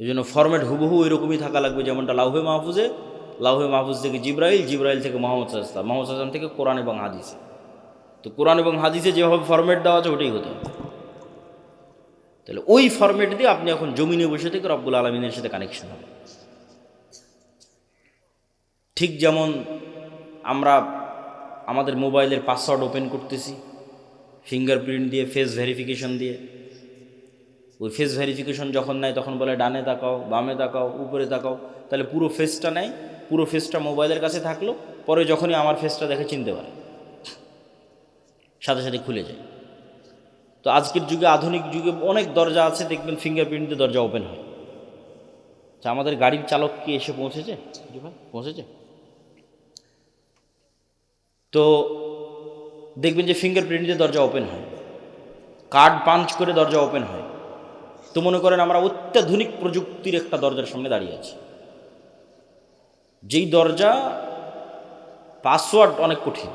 এই জন্য ফরম্যাট হুবহু এরকমই থাকা লাগবে যেমনটা লাউহে মাহফুজে, লাউহে মাহফুজ থেকে জিব্রাইল জিব্রাইল থেকে মোহাম্মদ সাল্লাম মোহাম্মদ সাল্লাম থেকে কোরআন এবং হাদিসে। তো কোরআন এবং হাদিসে যেভাবে ফরম্যাট দেওয়া আছে ওটাই হতে হবে। তাহলে ওই ফরম্যাট দিয়ে আপনি এখন জমিনে বসে থেকে রব্বুল আলমিনের সাথে কানেকশন হবে। ঠিক যেমন আমরা আমাদের মোবাইলের পাসওয়ার্ড ওপেন করতেছি ফিঙ্গারপ্রিন্ট দিয়ে ফেস ভেরিফিকেশন দিয়ে ওই ফেস ভেরিফিকেশন যখন নেয়, তখন বলে ডানে তাকাও, বামে তাকাও, উপরে তাকাও, তাহলে পুরো ফেসটা নেয়, পুরো ফেসটা মোবাইলের কাছে থাকল, পরে যখনই আমার ফেসটা দেখে চিনতে পারে। সাথে সাথে খুলে যায়। তো আজকের যুগে, আধুনিক যুগে অনেক দরজা আছে, দেখবেন ফিঙ্গারপ্রিন্ট দিয়ে দরজা ওপেন হয়। তা আমাদের গাড়ির চালক কি এসে পৌঁছেছে? পৌঁছেছে? তো দেখবেন যে ফিঙ্গারপ্রিন্ট দিয়ে দরজা ওপেন হয়। কার্ড পাঞ্চ করে দরজা ওপেন হয়। তো মনে করেন আমরা অত্যাধুনিক প্রযুক্তির একটা দরজার সামনে দাঁড়িয়ে আছি। যেই দরজা পাসওয়ার্ড অনেক কঠিন।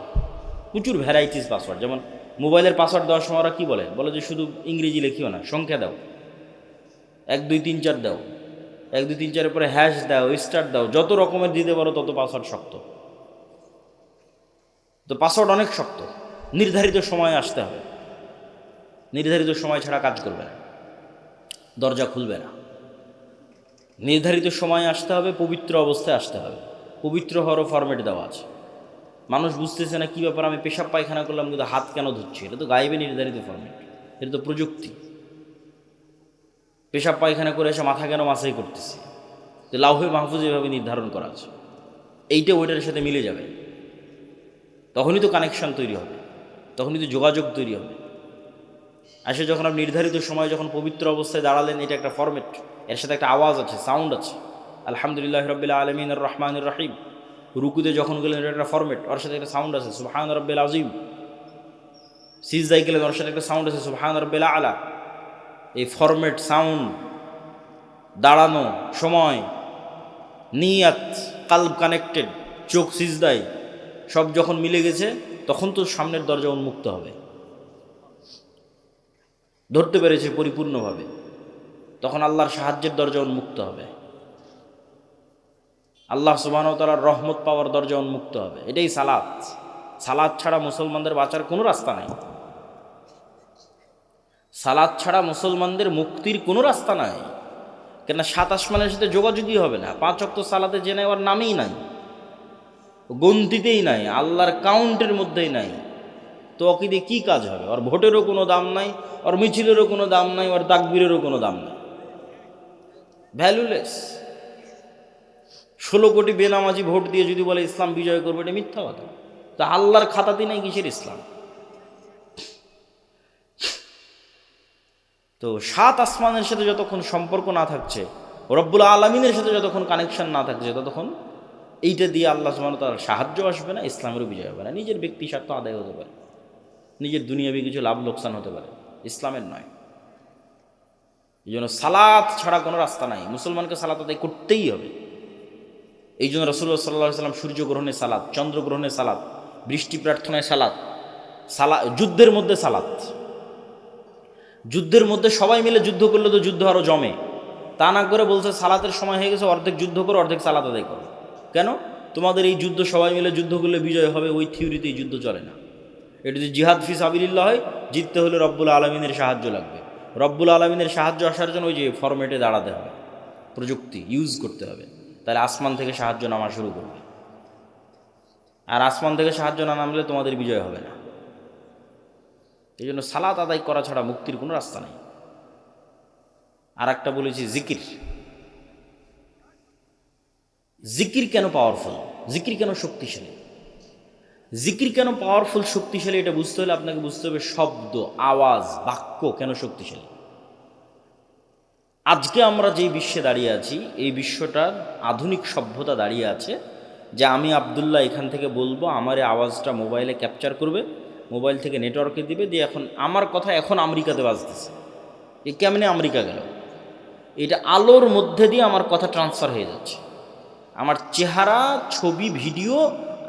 প্রচুর ভ্যারাইটিস পাসওয়ার্ড। যেমন মোবাইলের পাসওয়ার্ড দেওয়ার সময় ওরা কী বলে? বলে যে শুধু ইংরেজি লেখিও না, সংখ্যা দাও। এক, দুই, তিন, চার দাও। এক, দুই, তিন, চারের পরে হ্যাশ দাও স্টার দাও, যত রকমের দিতে পারো তত পাসওয়ার্ড শক্ত। তো পাসওয়ার্ড অনেক শক্ত। নির্ধারিত সময়ে আসতে হবে। নির্ধারিত সময় ছাড়া কাজ করবে না। দরজা খুলবে না। নির্ধারিত সময়ে আসতে হবে, পবিত্র অবস্থায় আসতে হবে। পবিত্র হওয়ারও ফরম্যাট দেওয়া আছে। মানুষ বুঝতেছে না কী ব্যাপার, আমি পেশাব পায়খানা করলাম, কিন্তু হাত কেন ধুচ্ছি? এটা তো গাইবে নির্ধারিত ফরম্যাট এটা তো প্রযুক্তি। পেশাব পায়খানা করে এসে মাথা কেন মাসাই করতেছে? তো লাউহে মাহফুজ এভাবে নির্ধারণ করা আছে। এইটা ওইটার সাথে মিলে যাবে। তখনই তো কানেকশন তৈরি হবে। তখনই তো যোগাযোগ তৈরি হবে। আসে যখন আপনি নির্ধারিত সময় যখন পবিত্র অবস্থায় দাঁড়ালেন, এটা একটা ফরম্যাট এর সাথে একটা আওয়াজ আছে সাউন্ড আছে। আলহামদুলিল্লাহ রবিল্লা আলমিন রহমান রাহিম। রুকুতে যখন গেলেন, এটা একটা ফরম্যাট ওর সাথে একটা সাউন্ড আছে, সুবহান রব্বিল আজিম সিজদাই গেলেন, ওর সাথে একটা সাউন্ড আছে, সুবহান রব্বিল আলা। এই ফরম্যাট সাউন্ড দাঁড়ানো, সময়, নিয়াত, কাল্ব কানেক্টেড চোখ সিজদাই সব যখন মিলে গেছে, তখন তো সামনের দরজা উন্মুক্ত হবে। ধরতে পেরেছে পরিপূর্ণভাবে। তখন আল্লাহর সাহায্যের দরজা উন্মুক্ত হবে। আল্লাহ সুবাহতালার রহমত পাওয়ার দরজা উন্মুক্ত হবে। এটাই সালাদ সালাদ ছাড়া মুসলমানদের বাঁচার কোনো রাস্তা নাই। সালাদ ছাড়া মুসলমানদের মুক্তির কোনো রাস্তা নাই। কেন সাত আসমানের সাথে যোগাযোগই হবে না। পাঁচ অক্ত সালাতে যে নেওয়ার নামেই নাই। গন্তিতেই নাই। আল্লাহর কাউন্টের মধ্যেই নাই। তো অকিদে কী কাজ হবে? ওর ভোটেরও কোনো দাম নাই, ওর মিছিলেরও কোনো দাম নাই, ওর তাকবীরেরও কোনো দাম নাই। ভ্যালুলেস ষোলো কোটি বেনামাজি ভোট দিয়ে যদি বলে ইসলাম বিজয় করবে, এটা মিথ্যা কথা। তা আল্লাহর খাতাতে নাই কিসের ইসলাম? তো সাত আসমানের সাথে যতক্ষণ সম্পর্ক না থাকছে, রব্বুল আলমিনের সাথে যতক্ষণ কানেকশন না থাকছে, ততক্ষণ এইটা দিয়ে আল্লাহ সুমান তার সাহায্য আসবে না, ইসলামেরও বিজয় হবে না। নিজের ব্যক্তি স্বার্থ আদায় হতে পারে। নিজের দুনিয়াবি কিছু লাভ লোকসান হতে পারে। ইসলামের নয়। এই জন্য সালাত ছাড়া কোনো রাস্তা নাই। মুসলমানকে সালাত আদায় করতেই হবে। এই জন্য রসুল্লাহ সাল্লাহ সাল্লাম সূর্যগ্রহণে সালাদ চন্দ্রগ্রহণে সালাদ বৃষ্টি প্রার্থনায় সালাদ সালা, যুদ্ধের মধ্যে সালাদ যুদ্ধের মধ্যে সবাই মিলে যুদ্ধ করলে তো যুদ্ধ আরও জমে। তা না করে বলছে সালাতের সময় হয়ে গেছে, অর্ধেক যুদ্ধ করো, অর্ধেক সালাত আদায় করো। কেন? তোমাদের এই যুদ্ধ সবাই মিলে যুদ্ধ করলে বিজয় হবে, ওই থিওরিতে এই যুদ্ধ চলে না। এটা যদি জিহাদ ফিস আবিল্লা হয়, জিততে হলে রব্বুল আলমিনের সাহায্য লাগবে। রব্বুল আলমিনের সাহায্য আসার জন্য ওই যে ফরম্যাটে দাঁড়াতে হবে, প্রযুক্তি ইউজ করতে হবে। তাহলে আসমান থেকে সাহায্য নামা শুরু করবে। আর আসমান থেকে সাহায্য না নামলে তোমাদের বিজয় হবে না। এই জন্য সালাত আদায় করা ছাড়া মুক্তির কোনো রাস্তা নেই। আর একটা বলেছি জিকির। জিকির কেন পাওয়ারফুল জিকির কেন শক্তিশালী? জিকির কেন পাওয়ারফুল শক্তিশালী, এটা বুঝতে হলে আপনাকে বুঝতে হবে শব্দ, আওয়াজ, বাক্য কেন শক্তিশালী? আজকে আমরা যেই বিশ্বে দাঁড়িয়ে আছি, এই বিশ্বটার আধুনিক সভ্যতা দাঁড়িয়ে আছে, যে আমি আবদুল্লাহ এখান থেকে বলব, আমার এই আওয়াজটা মোবাইলে ক্যাপচার করবে, মোবাইল থেকে নেটওয়ার্কে দিবে, দিয়ে এখন আমার কথা এখন আমেরিকাতে বাজতেছে। এ কেমনে আমেরিকা গেল? এটা আলোর মধ্যে দিয়ে আমার কথা ট্রান্সফার হয়ে যাচ্ছে। আমার চেহারা, ছবি ভিডিও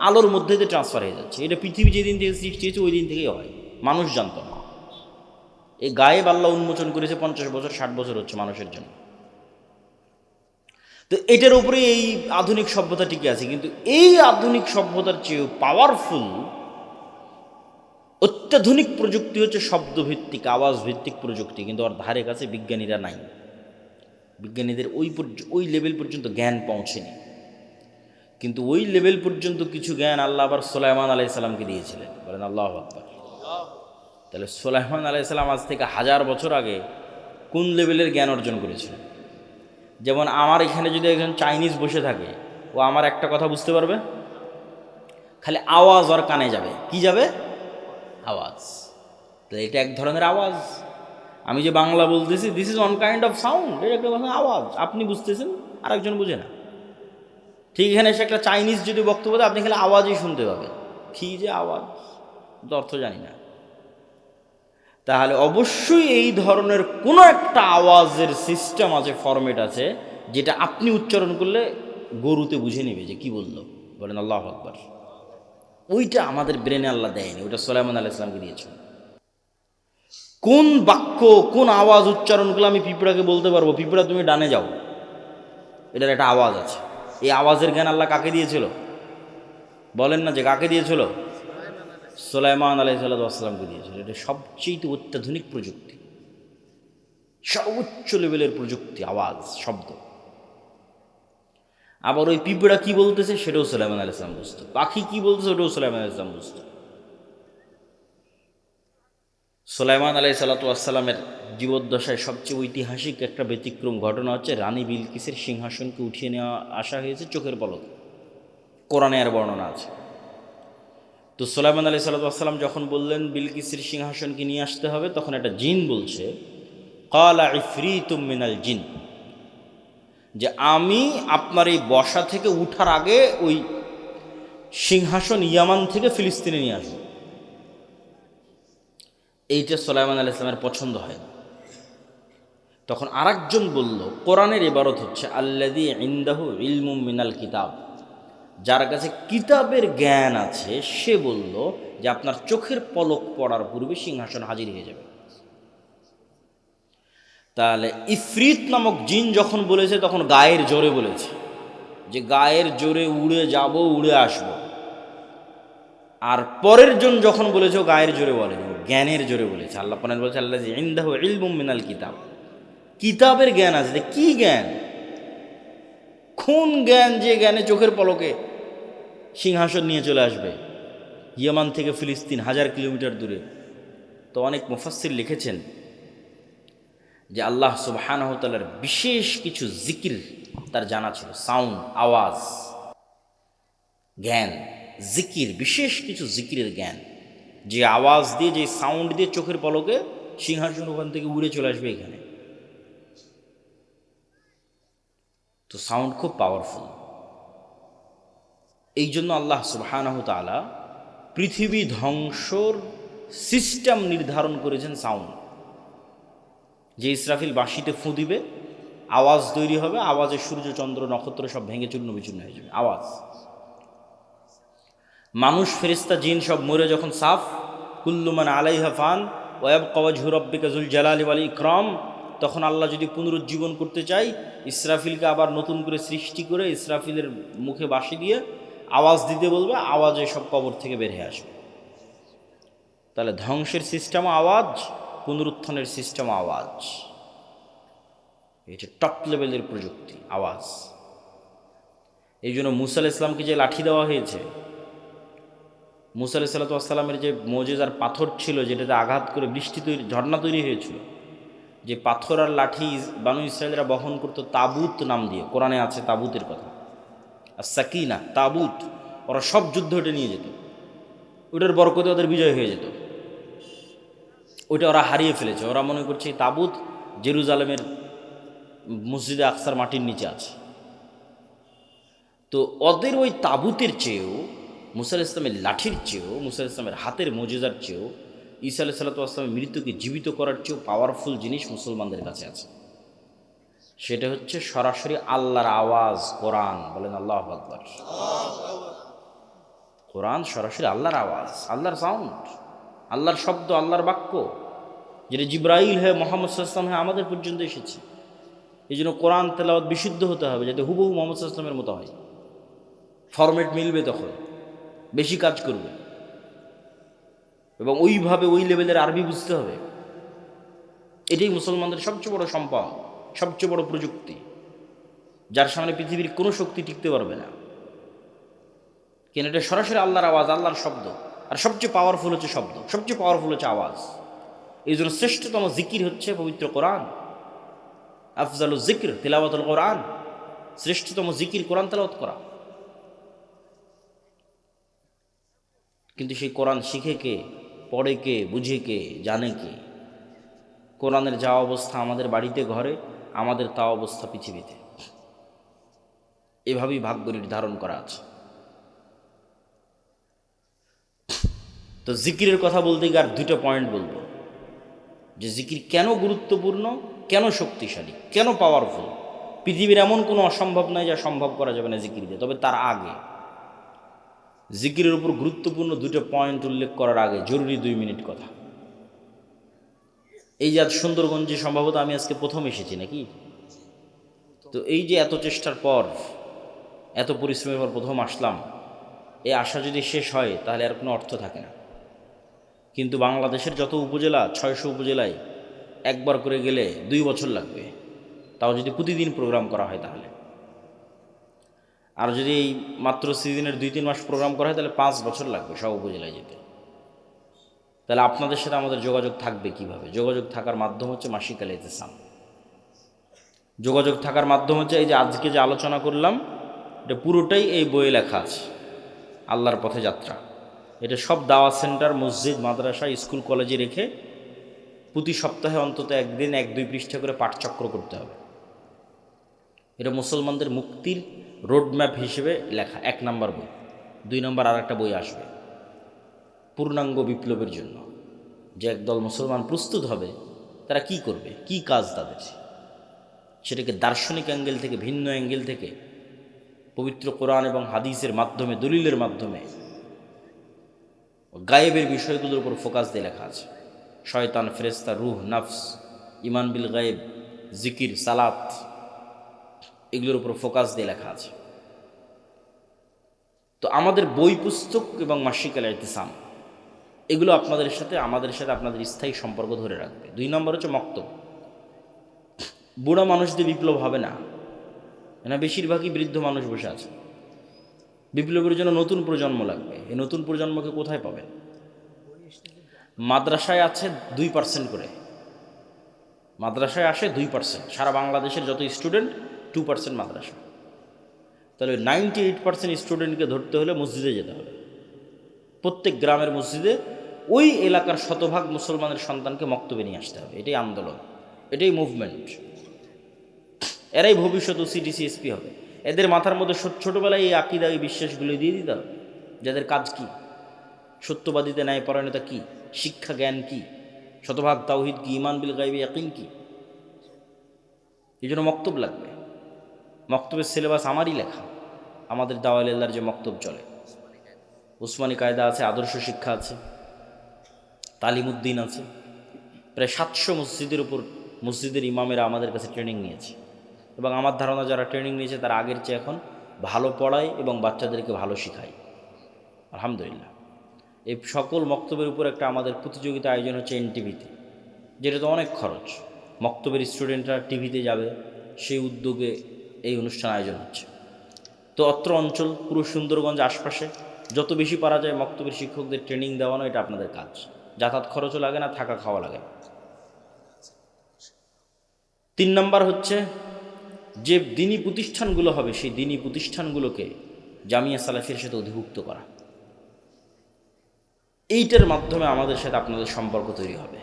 আলোর মধ্যে দিয়ে ট্রান্সফার হয়ে যাচ্ছে। এটা পৃথিবী যেদিন থেকে সৃষ্টি হয়েছে ওই দিন থেকেই হয়। মানুষ জানত না। এই গায়ে বাল্লা উন্মোচন করেছে পঞ্চাশ বছর, ষাট বছর হচ্ছে মানুষের জন্য। তো এটার উপরে এই আধুনিক সভ্যতা টিকে আছে। কিন্তু এই আধুনিক সভ্যতার চেয়েও পাওয়ারফুল অত্যাধুনিক প্রযুক্তি হচ্ছে শব্দভিত্তিক আওয়াজ ভিত্তিক প্রযুক্তি। কিন্তু ওর ধারে কাছে বিজ্ঞানীরা নাই। বিজ্ঞানীদের ওই ওই লেভেল পর্যন্ত জ্ঞান পৌঁছেনি। কিন্তু ওই লেভেল পর্যন্ত কিছু জ্ঞান আল্লাহ আবার সোলাইমান আলাইসাল্লামকে দিয়েছিলেন। বলেন, আল্লাহ আকবর। তাহলে সোলাইমান আলাইসাল্লাম আজ থেকে হাজার বছর আগে কোন লেভেলের জ্ঞান অর্জন করেছিল যেমন আমার এখানে যদি একজন চাইনিজ বসে থাকে, ও আমার একটা কথা বুঝতে পারবে? খালি আওয়াজ ওর কানে যাবে। কি যাবে? আওয়াজ। তাহলে এটা এক ধরনের আওয়াজ। আমি যে বাংলা বলতেছি this is one kind of sound এটা একটা আওয়াজ। আপনি বুঝতেছেন, আরেকজন বুঝে না। ঠিক এখানে এসে একটা চাইনিজ যদি বক্তব্য দেয়, আপনি খালি আওয়াজই শুনতে পাবেন। কী যে আওয়াজ? অর্থ জানি না। তাহলে অবশ্যই এই ধরনের কোনো একটা আওয়াজের সিস্টেম আছে ফরম্যাট আছে, যেটা আপনি উচ্চারণ করলে গরুতে বুঝে নেবে যে কি বলল। বলেন, আল্লাহ আকবর। ওইটা আমাদের ব্রেনে আল্লাহ দেয়নি, ওইটা সোলাইমান আল্লাহ ইসলামকে দিয়েছিল। কোন বাক্য, কোন আওয়াজ উচ্চারণ করলে আমি পিঁপড়াকে বলতে পারব? পিঁপড়া, তুমি ডানে যাও। এটার একটা আওয়াজ আছে। এই আওয়াজের জ্ঞান আল্লাহ কাকে দিয়েছিল? বলেন না যে কাকে দিয়েছিল? সোলাইমান আলাই সাল্লামকে দিয়েছিল। এটা সবচেয়ে অত্যাধুনিক প্রযুক্তি। সর্বোচ্চ লেভেলের প্রযুক্তি, আওয়াজ, শব্দ। আবার ওই পিঁপড়া কি বলতেছে সেটাও সোলাইমান আলাই ইসলাম বুঝতো। পাখি কি বলতেছে ওটাও সোলাইমান আলাই ইসলাম বুঝতো। সোলাইমান আলাই সাল্লাতামের জীবদ্দশায় সবচেয়ে ঐতিহাসিক একটা ব্যতিক্রম ঘটনা হচ্ছে রানী বিলকিসের সিংহাসনকে উঠিয়ে নেওয়া আসা হয়েছে চোখের পলকে। কোরআনে আর বর্ণনা আছে। তো সোলাইমান আলি সাল্লাম যখন বললেন, বিলকিসের সিংহাসনকে নিয়ে আসতে হবে, তখন একটা জিন বলছে, কালা ইফরিতুম মিনাল জিন যে আমি আপনার এই বসা থেকে উঠার আগে ওই সিংহাসন ইয়ামান থেকে ফিলিস্তিনে নিয়ে আসব। এইটা সোলাইমান আলি ইসলামের পছন্দ হয় তখন আরেকজন বলল, কোরআনের এবারত হচ্ছে আল্লাদি ইন্দাহু ইলমুম মিনাল কিতাব। যার কাছে কিতাবের জ্ঞান আছে, সে বলল যে আপনার চোখের পলক পড়ার পূর্বে সিংহাসন হাজির হয়ে যাবে। তাহলে ইফরিত নামক জিন যখন বলেছে, তখন গায়ের জোরে বলেছে যে গায়ের জোরে উড়ে যাব, উড়ে আসব। আর পরের জন যখন বলেছে গায়ের জোরে বলেনি, জ্ঞানের জোরে বলেছে। আল্লাহ পান বলছে আল্লাহ ইন্দাহ ইলমুম মিনাল কিতাব। কিতাবের জ্ঞান আছে কি জ্ঞান? কোন জ্ঞান যে জ্ঞানে চোখের পলকে সিংহাসন নিয়ে চলে আসবে। ইয়ামান থেকে ফিলিস্তিন হাজার কিলোমিটার দূরে। তো অনেক মুফাসির লিখেছেন যে আল্লাহ সুবাহানহতালার বিশেষ কিছু জিকির তার জানা ছিল। সাউন্ড, আওয়াজ, জ্ঞান, জিকির, বিশেষ কিছু জিকিরের জ্ঞান। যে আওয়াজ দিয়ে, যে সাউন্ড দিয়ে চোখের পলকে সিংহাসন ওখান থেকে উড়ে চলে আসবে এখানে। তো সাউন্ড খুব পাওয়ারফুল এই জন্য আল্লাহ সুবাহানাহ পৃথিবী ধ্বংসর সিস্টেম নির্ধারণ করেছেন সাউন্ড যে ইসরাফিল বাঁশিতে ফুঁ দিবে, আওয়াজ তৈরি হবে, আওয়াজে সূর্য, চন্দ্র, নক্ষত্র সব ভেঙে চূর্ণ বিচূর্ণ হয়ে যাবে, আওয়াজ। মানুষ ফেরিস্তা জিন সব মরে যখন সাফ কুল্লুমান আলাইহা ফান ওয়াব কওয়াজ হুরব্বিকাজুল জালালি আলী ইকরম তখন আল্লাহ যদি পুনরুজ্জীবন করতে চাই ইসরাফিলকে আবার নতুন করে সৃষ্টি করে ইসরাফিলের মুখে বাসি দিয়ে আওয়াজ দিতে বলবে, আওয়াজে সব কবর থেকে বের হয়ে আসবে। তাহলে ধ্বংসের সিস্টেম আওয়াজ, পুনরুত্থানের সিস্টেম আওয়াজ। এটা টপ লেভেলের প্রযুক্তি, আওয়াজ। এই জন্য মুসাল ইসলামকে যে লাঠি দেওয়া হয়েছে, মুসা আলি সাল্লাতামের যে মজেজার পাথর ছিল, যেটাতে আঘাত করে বৃষ্টি তৈরি, ঝর্ণা তৈরি হয়েছিল যে পাথর আর লাঠি বানু ইসরায়েলরা বহন করতো তাবুত নাম দিয়ে। কোরআনে আছে তাবুতের কথা। আর সাকিনা, তাবুত, ওরা সব যুদ্ধ ওটা নিয়ে যেত। ওটার বরকতে ওদের বিজয় হয়ে যেত। ওইটা ওরা হারিয়ে ফেলেছে। ওরা মনে করছে তাবুত জেরুজালেমের মসজিদে আকসার মাটির নিচে আছে। তো ওদের ওই তাবুতের চেয়েও মুসাল ইসলামের লাঠির চেয়েও মুসাল ইসলামের হাতের মজেজার চেয়েও ঈসা আলাই সাল্লাতামের মৃত্যুকে জীবিত করার চেয়েও পাওয়ারফুল জিনিস মুসলমানদের কাছে আছে। সেটা হচ্ছে সরাসরি আল্লাহর আওয়াজ, কোরআন। বলেন আল্লাহ আকবর। কোরআন সরাসরি আল্লাহর আওয়াজ, আল্লাহর সাউন্ড আল্লাহর শব্দ, আল্লাহর বাক্য। যেটা জিব্রাইল হয়ে মোহাম্মদ সাল্লাম হয়ে আমাদের পর্যন্ত এসেছে। এই জন্য কোরআন তেলাওয়াত বিশুদ্ধ হতে হবে, যাতে হুবহু মোহাম্মদ ইসলামের মতো হয়। ফরম্যাট মিলবে তখন। বেশি কাজ করবে। এবং ওইভাবে ওই লেভেলের আরবি বুঝতে হবে। এটাই মুসলমানদের সবচেয়ে বড় সম্পদ, সবচেয়ে বড় প্রযুক্তি, যার সামনে পৃথিবীর কোনো শক্তি টিকতে পারবে না। কেন? এটা সরাসরি আল্লাহর আওয়াজ, আল্লাহর শব্দ। আর সবচেয়ে পাওয়ারফুল হচ্ছে শব্দ, সবচেয়ে পাওয়ারফুল হচ্ছে আওয়াজ। এই জন্য শ্রেষ্ঠতম জিকির হচ্ছে পবিত্র কোরআন। আফজাল জিকির, তিলাওয়াতুল কোরআন। শ্রেষ্ঠতম জিকির কোরআন তেলাওয়াত করা। কিন্তু সেই কোরআন শিখে কে? পড়ে কে, বুঝে কে, জানে কে? কোরআনের যা অবস্থা আমাদের বাড়িতে ঘরে, আমাদের তা অবস্থা পৃথিবীতে। এভাবেই ভাগ্য নির্ধারণ করা আছে। তো জিকিরের কথা বলতে গিয়ে আর দুটো পয়েন্ট বলব। যে জিকির কেন গুরুত্বপূর্ণ, কেন শক্তিশালী, কেন পাওয়ারফুল পৃথিবীর এমন কোনো অসম্ভব নয় যা সম্ভব করা যাবে না জিকির দিয়ে, তবে তার আগে। জিকিরের উপর গুরুত্বপূর্ণ দুটো পয়েন্ট উল্লেখ করার আগে জরুরি দুই মিনিট কথা। এই যে সুন্দরগঞ্জে সম্ভবত আমি আজকে প্রথম এসেছি নাকি? তো এই যে এত চেষ্টার পর, এত পরিশ্রমের পর প্রথম আসলাম এই আশা যদি শেষ হয়, তাহলে আর কোনো অর্থ থাকে না। কিন্তু বাংলাদেশের যত উপজেলা, ছয়শো উপজেলায় একবার করে গেলে দুই বছর লাগবে। তাও যদি প্রতিদিন প্রোগ্রাম করা হয় তাহলে। আর যদি এই মাত্র সিজনের দুই, তিন মাস প্রোগ্রাম করা হয়, তাহলে পাঁচ বছর লাগবে সব উপজেলায় যেতে। তাহলে আপনাদের সাথে আমাদের যোগাযোগ থাকবে কীভাবে? যোগাযোগ থাকার মাধ্যম হচ্ছে মাসিক আল ইতেসাম যোগাযোগ থাকার মাধ্যম হচ্ছে এই যে আজকে যে আলোচনা করলাম, এটা পুরোটাই এই বইয়ে লেখা আছে। আল্লাহর পথে যাত্রা। এটা সব দাওয়া সেন্টার, মসজিদ, মাদ্রাসা, স্কুল, কলেজে রেখে প্রতি সপ্তাহে অন্তত একদিন এক, দুই পৃষ্ঠা করে পাঠচক্র করতে হবে। এটা মুসলমানদের মুক্তির রোডম্যাপ হিসেবে লেখা, এক নম্বর বই। দুই নম্বর আর একটা বই আসবে। পূর্ণাঙ্গ বিপ্লবের জন্য। যে একদল মুসলমান প্রস্তুত হবে, তারা কি করবে? কি কাজ তাদের? সেটাকে দার্শনিক অ্যাঙ্গেল থেকে, ভিন্ন অ্যাঙ্গেল থেকে, পবিত্র কোরআন এবং হাদিসের মাধ্যমে, দলিলের মাধ্যমে, গায়েবের বিষয়গুলোর উপর ফোকাস দিয়ে লেখা আছে। শয়তান ফেরেস্তা রুহ, নাফস ইমান বিল গায়েব, জিকির, সালাত এগুলোর উপর ফোকাস দিয়ে লেখা আছে। তো আমাদের বই পুস্তক এবং মাসিক আল ইতিসাম, এগুলো আপনাদের সাথে, আমাদের সাথে আপনাদের স্থায়ী সম্পর্ক ধরে রাখবে। দুই নম্বর হচ্ছে মক্তব। বুড়া মানুষদের বিপ্লব হবে না। না বেশিরভাগই বৃদ্ধ মানুষ বসে আছে। বিপ্লবের জন্য নতুন প্রজন্ম লাগবে। এই নতুন প্রজন্মকে কোথায় পাবেন? মাদ্রাসায় আছে দুই পার্সেন্ট করে। মাদ্রাসায় আসে দুই পার্সেন্ট সারা বাংলাদেশের যত স্টুডেন্ট টু পার্সেন্ট মাদ্রাসা তাহলে নাইনটি এইট পার্সেন্ট স্টুডেন্টকে ধরতে হলে মসজিদে যেতে হবে। প্রত্যেক গ্রামের মসজিদে ওই এলাকার শতভাগ মুসলমানের সন্তানকে মক্তবে নিয়ে আসতে হবে। এটাই আন্দোলন, এটাই মুভমেন্ট এরাই ভবিষ্যৎ ও সিডিসি এসপি হবে। এদের মাথার মধ্যে ছোটোবেলায় এই আকিদা, এই বিশ্বাসগুলো দিয়ে দিতে হবে। যাদের কাজ কি? সত্যবাদিতে ন্যায় পরায়ণতা কি? শিক্ষা জ্ঞান কি? শতভাগ তাওহিদ কি? ইমান বিল গাইবি ইয়াকিন কি? এই জন্য মক্তব লাগবে। মক্তবের সিলেবাস আমারই লেখা। আমাদের দাওয়ালিল্লার যে মক্তব চলে। উসমানী কায়দা আছে, আদর্শ শিক্ষা আছে, তালিমুদ্দিন আছে। প্রায় সাতশো মসজিদের উপর মসজিদের ইমামেরা আমাদের কাছে ট্রেনিং নিয়েছে। এবং আমার ধারণা, যারা ট্রেনিং নিয়েছে, তারা আগের চেয়ে এখন ভালো পড়ায় এবং বাচ্চাদেরকে ভালো শেখায়। আলহামদুলিল্লাহ। এই সকল মক্তবের উপর একটা আমাদের প্রতিযোগিতা আয়োজন হচ্ছে এনটিভিতে। যেটা তো অনেক খরচ। মক্তবের স্টুডেন্টরা টিভিতে যাবে, সেই উদ্যোগে এই অনুষ্ঠান আয়োজন হচ্ছে। তো অত্র অঞ্চল পুরো সুন্দরগঞ্জ আশপাশে যত বেশি পারা যায় মক্তবের শিক্ষকদের ট্রেনিং দেওয়ানো এটা আপনাদের কাজ। যাতায়াত খরচও লাগে না, থাকা খাওয়া লাগে তিন নম্বর হচ্ছে যে দিনী প্রতিষ্ঠানগুলো হবে, সেই দিনী প্রতিষ্ঠানগুলোকে জামিয়া সালাফির সাথে অধিভুক্ত করা। এইটার মাধ্যমে আমাদের সাথে আপনাদের সম্পর্ক তৈরি হবে।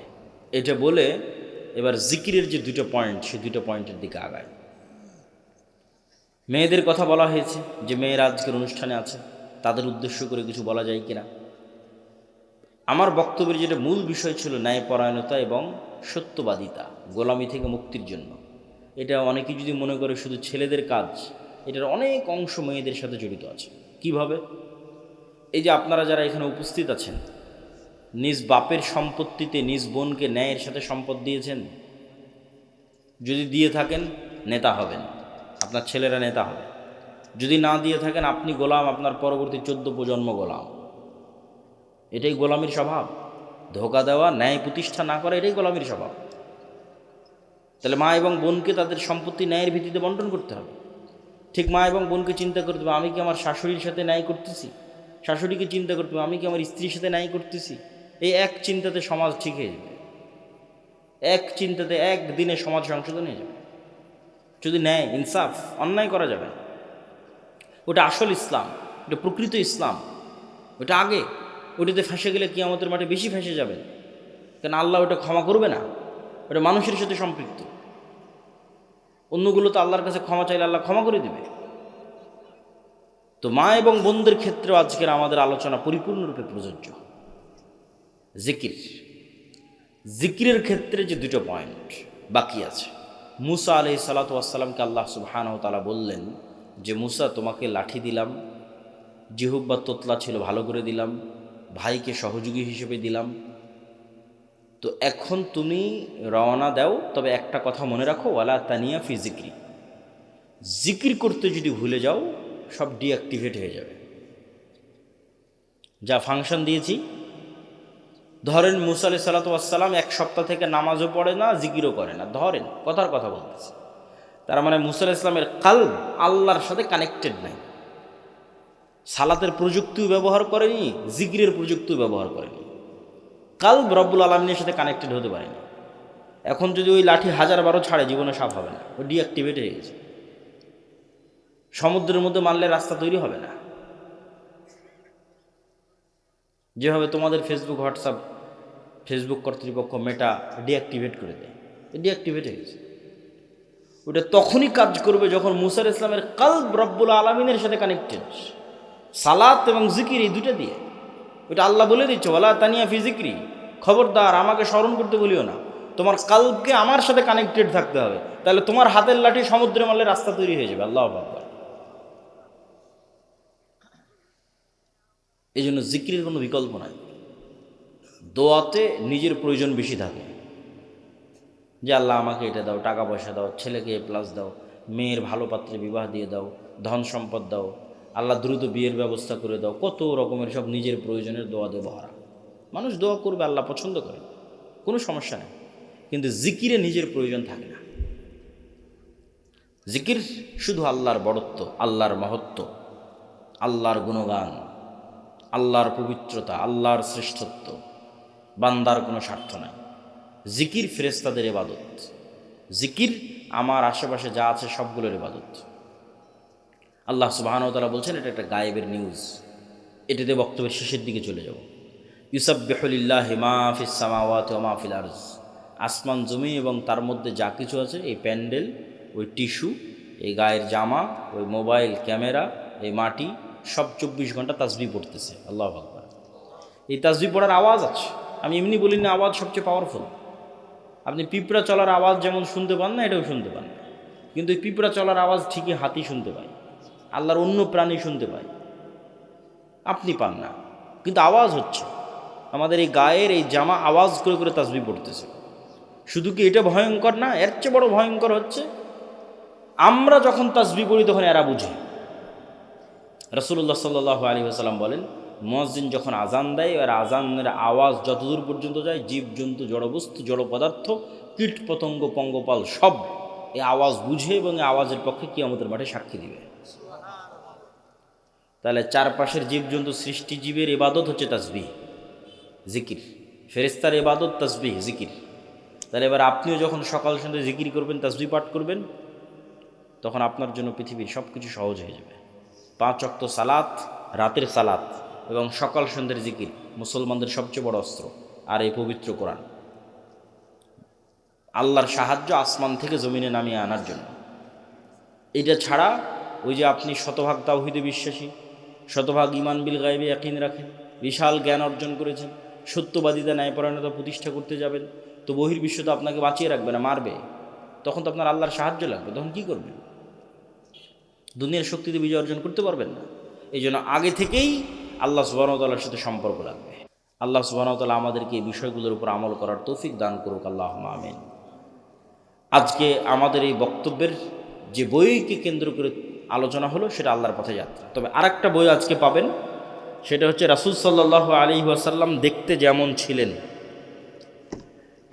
এটা বলে এবার জিকিরের যে দুটো পয়েন্ট সেই দুটো পয়েন্টের দিকে আগায়। মেয়েদের কথা বলা হয়েছে যে মেয়েরা আজকের অনুষ্ঠানে আছে, তাদের উদ্দেশ্য করে কিছু বলা যায় কিনা? আমার বক্তব্যের যেটা মূল বিষয় ছিল ন্যায়পরায়ণতা এবং সত্যবাদিতা, গোলামি থেকে মুক্তির জন্য। এটা অনেকে যদি মনে করে শুধু ছেলেদের কাজ, এটার অনেক অংশ মেয়েদের সাথে জড়িত আছে। কীভাবে? এই যে আপনারা যারা এখানে উপস্থিত আছেন, নিজ বাপের সম্পত্তিতে নিজ বোনকে ন্যায়ের সাথে সম্পদ দিয়েছেন, যদি দিয়ে থাকেন, নেতা হবেন। আপনার ছেলেরা নেতা হবে। যদি না দিয়ে থাকেন, আপনি গোলাম, আপনার পরবর্তী চোদ্দ প্রজন্ম গোলাম। এটাই গোলামির স্বভাব। ধোকা দেওয়া, ন্যায় প্রতিষ্ঠা না করা, এটাই গোলামির স্বভাব। তাহলে মা এবং বোনকে তাদের সম্পত্তি ন্যায়ের ভিত্তিতে বন্টন করতে হবে। ঠিক মা এবং বোনকে চিন্তা করতে হবে, আমি কি আমার শাশুড়ির সাথে ন্যায় করতেছি? শাশুড়িকে চিন্তা করতে হবে, আমি কি আমার স্ত্রীর সাথে ন্যায় করতেছি? এই এক চিন্তাতে সমাজ ঠিক হয়ে যাবে। এক চিন্তাতে এক দিনে সমাজ সংশোধন হয়ে যাবে। যদি নেয় ইনসাফ, অন্যায় করা যাবে, ওটা আসল ইসলাম, ওটা প্রকৃত ইসলাম, ওটা আগে, ওটাতে ফেঁসে গেলে কি আমাদের মাঠে বেশি ফেঁসে যাবেন কেন আল্লাহ ওটা ক্ষমা করবে না? ওটা মানুষের সাথে সম্পৃক্ত। অন্যগুলো তো আল্লাহর কাছে ক্ষমা চাইলে আল্লাহ ক্ষমা করে দেবে। তো মা এবং বোনদের ক্ষেত্রেও আজকের আমাদের আলোচনা পরিপূর্ণরূপে প্রযোজ্য। জিকির। জিকিরের ক্ষেত্রে যে দুটো পয়েন্ট বাকি আছে। মুসা আলহি সালাতামকে আল্লাহ সুবহানাহ তালা বললেন যে, মুসা, তোমাকে লাঠি দিলাম, জিহুব্বা তোতলা ছিল ভালো করে দিলাম, ভাইকে সহযোগী হিসেবে দিলাম। তো এখন তুমি রওনা দাও, তবে একটা কথা মনে রাখো, ওয়ালা তানিয়া ফি জিক্রি জিকির করতে যদি ভুলে যাও, সব ডিঅ্যাক্টিভেট হয়ে যাবে। যা ফাংশন দিয়েছি ধরেন মুসা আলি সাল্লাতাম এক সপ্তাহ থেকে নামাজও পড়ে না, জিকিরও করে না। ধরেন, কথার কথা বলতেছে। তার মানে মুসা ইসলামের কাল আল্লাহর সাথে কানেক্টেড নাই। সালাতের প্রযুক্তিও ব্যবহার করেনি, জিকিরের প্রযুক্তিও ব্যবহার করেনি। কাল রব্বুল আলমিনের সাথে কানেক্টেড হতে পারেনি। এখন যদি ওই লাঠি হাজার বারো ছাড়ে, জীবনে সাফ হবে না। ও ডিঅ্যাক্টিভেট হয়ে গেছে। সমুদ্রের মধ্যে মারলে রাস্তা তৈরি হবে না। যেভাবে তোমাদের ফেসবুক হোয়াটসঅ্যাপ ফেসবুক কর্তৃপক্ষ মেটা ডিঅ্যাক্টিভেট করে দেয় ডিঅ্যাক্টিভেট হয়ে গেছে। ওটা তখনই কাজ করবে যখন মুসার ইসলামের কাল রব্বুল আলমিনের সাথে কানেক্টেড সালাত এবং জিকির এই দুটো দিয়ে। ওটা আল্লাহ বলে দিচ্ছে ওলা তানিয়া ফি জিক্রি। খবরদার, আমাকে স্মরণ করতে বলিও না। তোমার কালকে আমার সাথে কানেক্টেড থাকতে হবে। তাহলে তোমার হাতের লাঠি সমুদ্রে মারলে রাস্তা তৈরি হয়ে যাবে। আল্লাহ আকবর। এই জন্য জিক্রির কোনো বিকল্প নাই। দোয়াতে নিজের প্রয়োজন বেশি থাকে। যে আল্লাহ আমাকে এটা দাও, টাকা পয়সা দাও, ছেলেকে প্লাস দাও, মেয়ের ভালো পাত্রে বিবাহ দিয়ে দাও, ধন সম্পদ দাও, আল্লাহ দ্রুত বিয়ের ব্যবস্থা করে দাও, কত রকমের সব নিজের প্রয়োজনের দোয়া দেবো হারা মানুষ দোয়া করবে, আল্লাহ পছন্দ করে, কোনো সমস্যা নেই। কিন্তু জিকিরে নিজের প্রয়োজন থাকে না। জিকির শুধু আল্লাহর বড়ত্ব, আল্লাহর মহত্ব, আল্লাহর গুণগান আল্লাহর পবিত্রতা, আল্লাহর শ্রেষ্ঠত্ব। বান্দার কোনো স্বার্থ নাই। জিকির ফেরেস্তাদের এবাদত জিকির আমার আশেপাশে যা আছে সবগুলোর এবাদত আল্লাহ সুবাহানতালা বলছেন, এটা একটা গায়েবের নিউজ এটাতে বক্তব্যের শেষের দিকে চলে যাব। ইউসাবিহুলিল্লাহ হিমাফিস সামাওয়াত মাহফিল আরজ। আসমান, জমি এবং তার মধ্যে যা কিছু আছে, এই প্যান্ডেল, ওই টিস্যু, এই গায়ের জামা, ওই মোবাইল ক্যামেরা, এই মাটি সব চব্বিশ ঘণ্টা তাজবি পড়তেছে, আল্লাহ আকবর। এই তাজবি পড়ার আওয়াজ আছে। আমি এমনি বলি না, আওয়াজ সবচেয়ে পাওয়ারফুল আপনি পিঁপড়া চলার আওয়াজ যেমন শুনতে পান না, এটাও শুনতে পান না। কিন্তু এই পিঁপড়া চলার আওয়াজ ঠিকই হাতি শুনতে পায়, আল্লাহর অন্য প্রাণী শুনতে পায়। আপনি পান না, কিন্তু আওয়াজ হচ্ছে। আমাদের এই গায়ের এই জামা আওয়াজ করে করে তাজবি পড়তেছে। শুধু কি এটা ভয়ঙ্কর না, এর চেয়ে বড় ভয়ঙ্কর হচ্ছে, আমরা যখন তাজবি পড়ি তখন এরা বুঝে। রসুল্লাহ সাল্লাহ আলী আসাল্লাম বলেন মসজিদ যখন আজান দেয় আর আজানের আওয়াজ যতদূর পর্যন্ত যায়, জীবজন্তু, জড়বস্তু, জড় পদার্থ, কীট, পতঙ্গ, পঙ্গপাল সব এই আওয়াজ বুঝে এবং এই আওয়াজের পক্ষে কি আমাদের মাঠে সাক্ষী দিবে। তাহলে চারপাশের জীবজন্তু সৃষ্টি জীবের এবাদত হচ্ছে তাসবি জিকির। ফেরিস্তার এবাদত তাসবি জিকির। তাহলে এবার আপনিও যখন সকাল সন্ধ্যে জিকির করবেন তাসবি পাঠ করবেন, তখন আপনার জন্য পৃথিবীর সব কিছু সহজ হয়ে যাবে। পাঁচ অক্ত সালাত, রাতের সালাত এবং সকাল সন্ধ্যের জিকির মুসলমানদের সবচেয়ে বড় অস্ত্র আর এই পবিত্র কোরআন। আল্লাহর সাহায্য আসমান থেকে জমিনে নামিয়ে আনার জন্য। এটা ছাড়া ওই যে আপনি শতভাগ তাওহিদে বিশ্বাসী, শতভাগ ইমান বিল গাইবে একদিন রাখেন, বিশাল জ্ঞান অর্জন করেছেন সত্যবাদিতা ন্যায়পরায়ণতা প্রতিষ্ঠা করতে যাবেন, তো বহির্বিশ্ব তো আপনাকে বাঁচিয়ে রাখবে না, মারবে। তখন তো আপনার আল্লাহর সাহায্য লাগবে, তখন কী করবেন? দুনিয়ার শক্তিতে বিজয় অর্জন করতে পারবেন না। এই জন্য আগে থেকেই আল্লাহ সুবাহতাল্লার সাথে সম্পর্ক রাখবে। আল্লাহ সুবাহতাল্লাহ আমাদেরকে এই বিষয়গুলোর উপর আমল করার তৌফিক দান করুক আল্লাহ আমিন। আজকে আমাদের এই বক্তব্যের যে বইকে কেন্দ্র করে আলোচনা হলো, সেটা আল্লাহর পথে যাত্রা। তবে আরেকটা বই আজকে পাবেন, সেটা হচ্ছে রাসুল সাল্লাহ আলী ওয়াসাল্লাম দেখতে যেমন ছিলেন,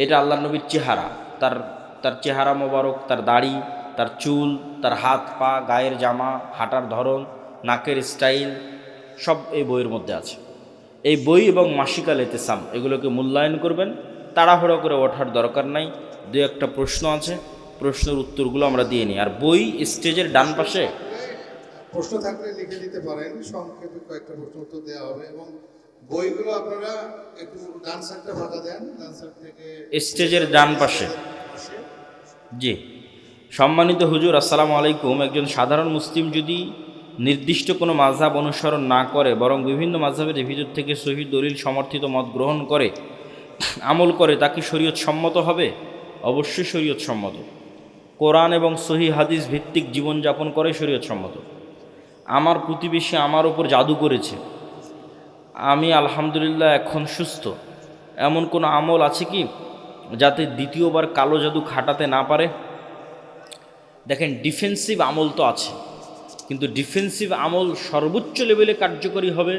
এটা আল্লাহ নবীর চেহারা। তার তার চেহারা মোবারক, তার দাড়ি তার চুল তার হাত পা গায়ের জামা হাঁটার ধরন নাকের স্টাইল সব এই বইয়ের মধ্যে আছে। এই বই এবং মাসিকাল এতেসাম এগুলোকে মূল্যায়ন করবেন তাড়াহুড়ো করে ওঠার দরকার নাই দু একটা প্রশ্ন আছে প্রশ্নের উত্তরগুলো আমরা দিয়ে নিই। আর বই স্টেজের ডান পাশে প্রশ্ন থাকলে লিখে দিতে পারেন সংক্ষেপে কয়েকটা প্রশ্ন উত্তর দেওয়া হবে এবং বইগুলো আপনারা একটু ডান সাইডটা ফাঁকা দেন ডান সাইড থেকে স্টেজের ডান পাশে পাশে। জি। সম্মানিত হুজুর, আসসালামু আলাইকুম। একজন সাধারণ মুসলিম যদি নির্দিষ্ট কোনো মাঝহাব অনুসরণ না করে, বরং বিভিন্ন মাঝহাবের ভিতর থেকে সহি দলিল সমর্থিত মত গ্রহণ করে, আমল করে, তা কি শরীয়ত সম্মত হবে? অবশ্যই শরীয়ত সম্মত। কোরআন এবং সহি হাদিস ভিত্তিক জীবনযাপন করে শরীয়ত সম্মত। আমার প্রতিবেশী আমার ওপর জাদু করেছে। আমি আলহামদুলিল্লাহ এখন সুস্থ। এমন কোনো আমল আছে কি, যাতে দ্বিতীয়বার কালো জাদু খাটাতে না পারে? দেখেন ডিফেন্সিভ আমল তো আছে, কিন্তু ডিফেন্সিভ আমল সর্বোচ্চ লেভেলে কার্যকরী হবে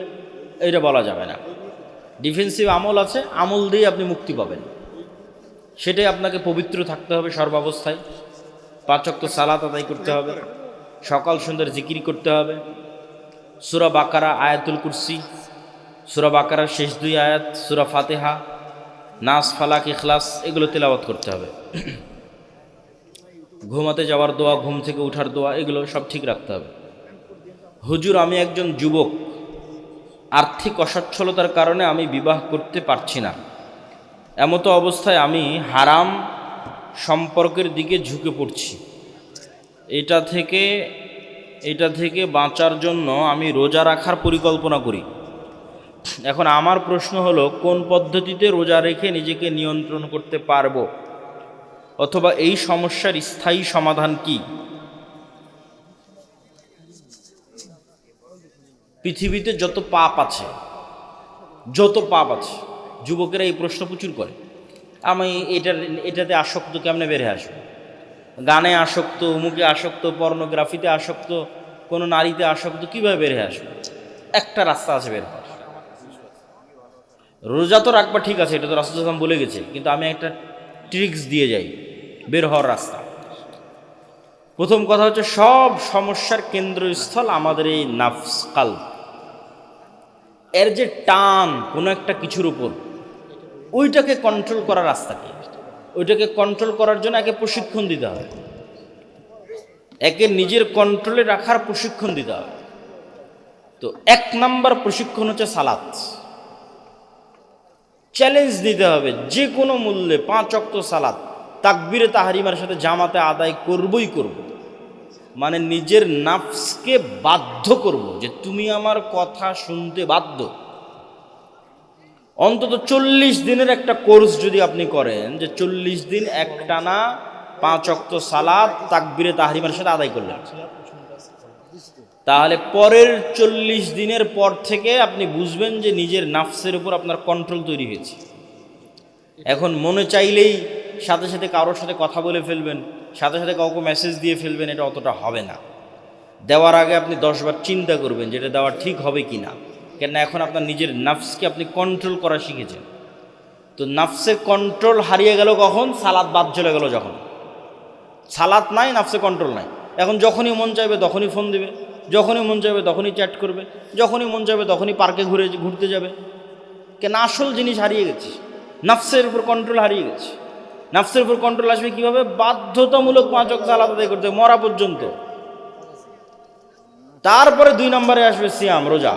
এটা বলা যাবে না। ডিফেন্সিভ আমল আছে, আমল দিয়ে আপনি মুক্তি পাবেন। সেটাই আপনাকে পবিত্র থাকতে হবে সর্বাবস্থায়। পাঁচক্ত সালাত আদায় করতে হবে, সকাল সন্ধ্যার জিকির করতে হবে। সুরা বাকারা, আয়াতুল কুরসি। সুরা বাকারার শেষ দুই আয়াত, সুরা ফাতেহা, নাস, ফালাক, ইখলাস, এগুলো তেলাওয়াত করতে হবে। ঘুমাতে যাওয়ার দোয়া, ঘুম থেকে ওঠার দোয়া, এগুলো সব ঠিক রাখতে হবে। হুজুর, আমি একজন যুবক। আর্থিক অসচ্ছলতার কারণে আমি বিবাহ করতে পারছি না। এমতো অবস্থায় আমি হারাম সম্পর্কের দিকে ঝুঁকে পড়ছি। এটা থেকে এটা থেকে বাঁচার জন্য আমি রোজা রাখার পরিকল্পনা করি। এখন আমার প্রশ্ন হলো, কোন পদ্ধতিতে রোজা রেখে নিজেকে নিয়ন্ত্রণ করতে পারব? অথবা এই সমস্যার স্থায়ী সমাধান কি? পৃথিবীতে যত পাপ আছে, যত পাপ আছে, যুবকেরা এই প্রশ্ন প্রচুর করে। আমি এটার, এটাতে আসক্ত কেমনে বেড়ে আসব? গানে আসক্ত মুখে আসক্ত, পর্নোগ্রাফিতে আসক্ত, কোনো নারীতে আসক্ত, কীভাবে বেড়ে আসব? একটা রাস্তা আছে বের হওয়ার। রোজা তো রাখবা ঠিক আছে, এটা তো রাসুলাম বলে গেছে, কিন্তু আমি একটা ট্রিক্স দিয়ে যাই। বের হওয়ার রাস্তা। প্রথম কথা হচ্ছে সব সমস্যার কেন্দ্রস্থল আমাদের এই নাফস কাল এর যে টান কোনো একটা কিছুর উপর, ওইটাকে কন্ট্রোল করার রাস্তা কি? ওইটাকে কন্ট্রোল করার জন্য একে প্রশিক্ষণ দিতে হবে। একে নিজের কন্ট্রোলে রাখার প্রশিক্ষণ দিতে হবে। তো এক নাম্বার প্রশিক্ষণ হচ্ছে সালাত। চ্যালেঞ্জ দিতে হবে যে কোনো মূল্যে পাঁচ অক্ত সালাত। তাকবিরে তাহারিমার সাথে জামাতে আদায় করবই করব। মানে নিজের নাফসকে বাধ্য করব যে তুমি আমার কথা শুনতে বাধ্য। অন্তত চল্লিশ দিনের একটা কোর্স যদি আপনি করেন, যে চল্লিশ দিন একটানা পাঁচ অক্ত সালাদ তাকবিরে তাহারিমার সাথে আদায় করলেন। তাহলে পরের চল্লিশ দিনের পর থেকে আপনি বুঝবেন যে নিজের নাফসের উপর আপনার কন্ট্রোল তৈরি হয়েছে। এখন মনে চাইলেই সাথে সাথে কারোর সাথে কথা বলে ফেলবেন, সাথে সাথে কাউকে মেসেজ দিয়ে ফেলবেন, এটা অতটা হবে না। দেওয়ার আগে আপনি দশবার চিন্তা করবেন যেটা দেওয়া ঠিক হবে কি না। কেননা এখন আপনার নিজের নাফসকে আপনি কন্ট্রোল করা শিখেছেন। তো নাফসের কন্ট্রোল হারিয়ে গেল কখন? সালাদ বাদ চলে গেল যখন। সালাদ নাই নাফসে কন্ট্রোল নাই। এখন যখনই মন চাইবে তখনই ফোন দেবে। যখনই মন চাইবে তখনই চ্যাট করবে। যখনই মন চাইবে তখনই পার্কে ঘুরে, ঘুরতে যাবে। কেন আসল জিনিস হারিয়ে গেছে নাফসের উপর কন্ট্রোল হারিয়ে গেছে নাফসের উপর কন্ট্রোল আসবে কীভাবে? বাধ্যতামূলক পাঁচ আলাদা আদায় করতে মরা পর্যন্ত। তারপরে দুই নম্বরে আসবে সিয়াম, রোজা।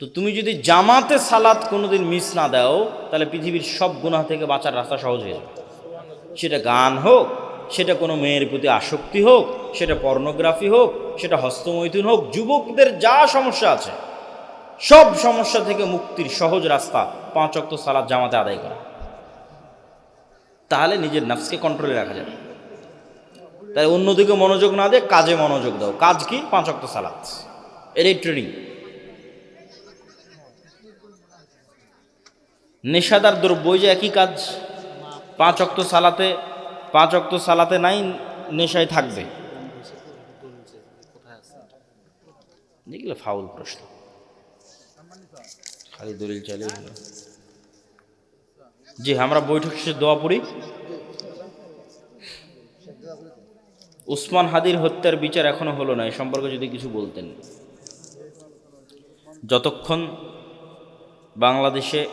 তো তুমি যদি জামাতে সালাত কোনোদিন মিস না দাও, তাহলে পৃথিবীর সব গুনাহ থেকে বাঁচার রাস্তা সহজ হয়ে যাবে। সেটা গান হোক, সেটা কোনো মেয়ের প্রতি আসক্তি হোক, সেটা পর্নোগ্রাফি হোক, সেটা হস্তমৈথুন হোক, যুবকদের যা সমস্যা আছে, সব সমস্যা থেকে মুক্তির সহজ রাস্তা পাঁচ অক্ত সালাদ জামাতে আদায় করা। তাহলে নিজের নাফসকে কন্ট্রোলে রাখা যাবে। তাই অন্যদিকে মনোযোগ না দিয়ে কাজে মনোযোগ দাও। কাজ কি? পাঁচ অক্ত সালাদ এটাই ট্রেনিং নেশাদার দ্রব্য যে একই কাজ, পাঁচ অক্ত সালাতে, পাঁচ অক্ত সালাতে নাই, নেশায় থাকবে। দেখলে ফাউল প্রশ্ন। খালি দলিল চালিয়ে। জি, আমরা বৈঠক শেষে দোয়া পড়ি। উসমান হাদির হত্যার বিচার এখনও হলো না, এ সম্পর্কে যদি কিছু বলতেন। যতক্ষণ বাংলাদেশে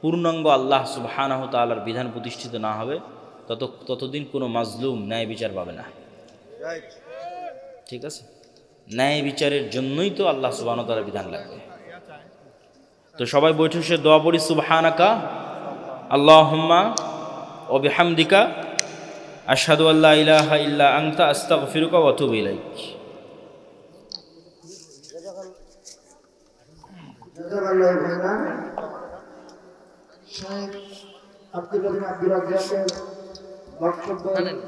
পূর্ণাঙ্গ আল্লাহ সুবহানাহু তাআলার বিধান প্রতিষ্ঠিত না হবে, তত, ততদিন কোনো মাজলুম ন্যায় বিচার পাবে না। ঠিক আছে? ন্যায় বিচারের জন্যই তো আল্লাহ সুবহানাহু তাআলার বিধান লাগবে। তো সবাই বৈঠক শেষে দোয়া পড়ি, সুবহানাকা আল্লাহুম্মা ও বিহামদিকা আশহাদু আল্লা ইলাহা ইল্লা আনতা আস্তাগফিরুকা ওয়া আতুবু ইলাইক। জাজাকাল্লাহু আব্দুল আব্দুল বক্তব্যের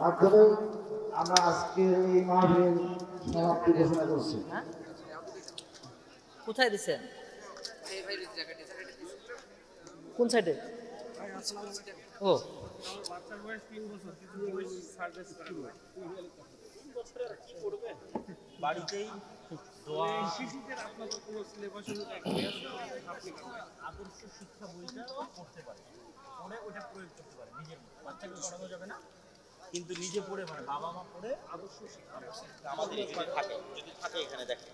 মাধ্যমে আমরা আজকের এই মাহফিল সমাপ্তি ঘোষণা করছি। কোথায় দিচ্ছেন কোন সাইডে ও। বাড়িতেই শিশুদের আপনাদের কোনো সিলেবাসের আদর্শ শিক্ষা। বইটা পড়তে পারে পড়ে ওটা প্রয়োগ করতে পারে নিজের বাচ্চাকে পড়ানো যাবে না কিন্তু নিজে পড়ে মানে বাবা মা পড়ে আদর্শ শিক্ষা আমাদের এখানে থাকে। যদি থাকে এখানে দেখে